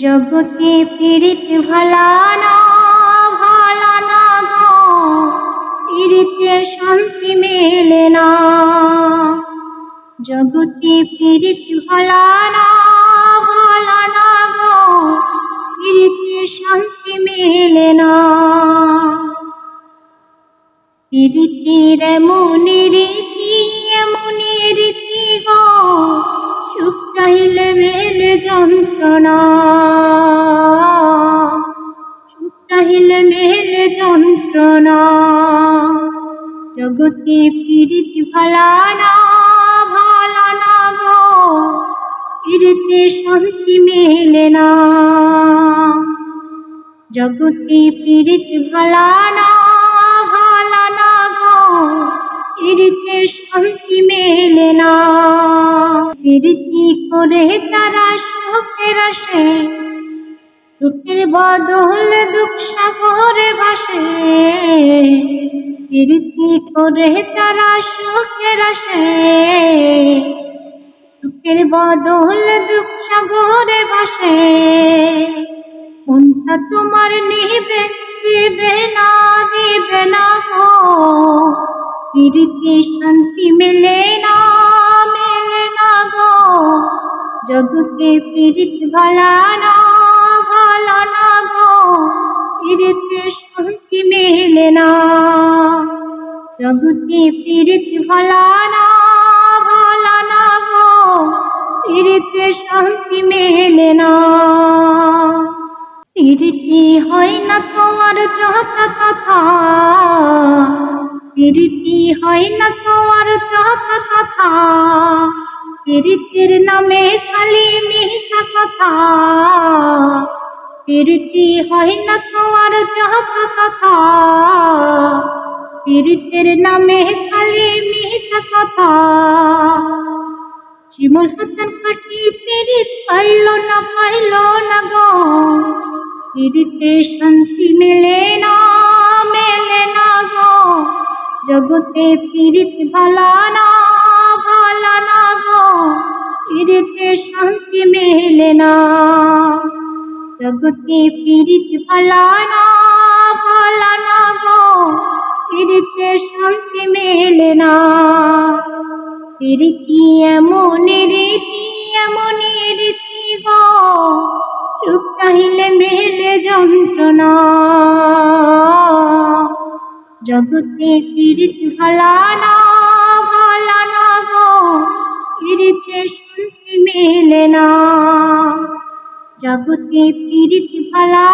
জগতে পীড়িত ভালা না ভালা না গো। পীড়িতে শান্তি মেলে না। জগতে পীড়িত ভালা না ভালা না গো। পীড়িতে শান্তি মেলে না। রীতির এমনি রীতি এমনি রীতি গো। সুখ চাইলে মেলে যন্ত্রণা। চাইলে মেলে যন্ত্রণা। জগতে পীড়িত ভালা না ভালা না গো। পীড়িতে শান্তি মেলে না। জগতে পীড়িত ভালা না ভালা না গো। পীড়িতে শান্তি মেলে না। পীড়িতি করে তারা সুখের আসে। সুখের বদল দুঃখ সাগরে ভাসে। পীড়িতি করে তারা সুখের আসে। সুখের বদল দুঃখ সাগরে ভাসে। কোনটা তোমার নিবে, দিবে না দিবে না গো? পীড়িতে শান্তি মেলে না মেলে না গো? জগতে পীড়িত ভালা না। পীড়িতে শান্তি মেলে না। জগতে পীড়িত ভালা না ভালা না গো পীড়িতে শান্তি মেলে না। প্রীতি হয় না তোমার যত কথা, প্রীতি হয় না তোমার যত কথা। প্রীতির নামে খালি প্রীতি হয় তোমার যত কথা। প্রীতির নামে খালি মিথ্যা কথা। শিমুল হাসান খাটি পীড়িত পাইল না পাইল না গো। পীড়িতে শান্তি মেলে না মেলে না গো। জগতে পীড়িত ভালা না ভালা না গো। পীড়িতে শান্তি মেলে না। জগতে পীড়িত ভালা না ভালা না গো। পীড়িতে শান্তি মেলে না। রীতি এমন রীতি এমন রীতি গো। সুখ চাহিলে মেলে যন্ত্রণা। জগতে পীড়িত ভালা না ভালা না গো। পীড়িতে শান্তি মেলে না। জগতে পীড়িত ভালা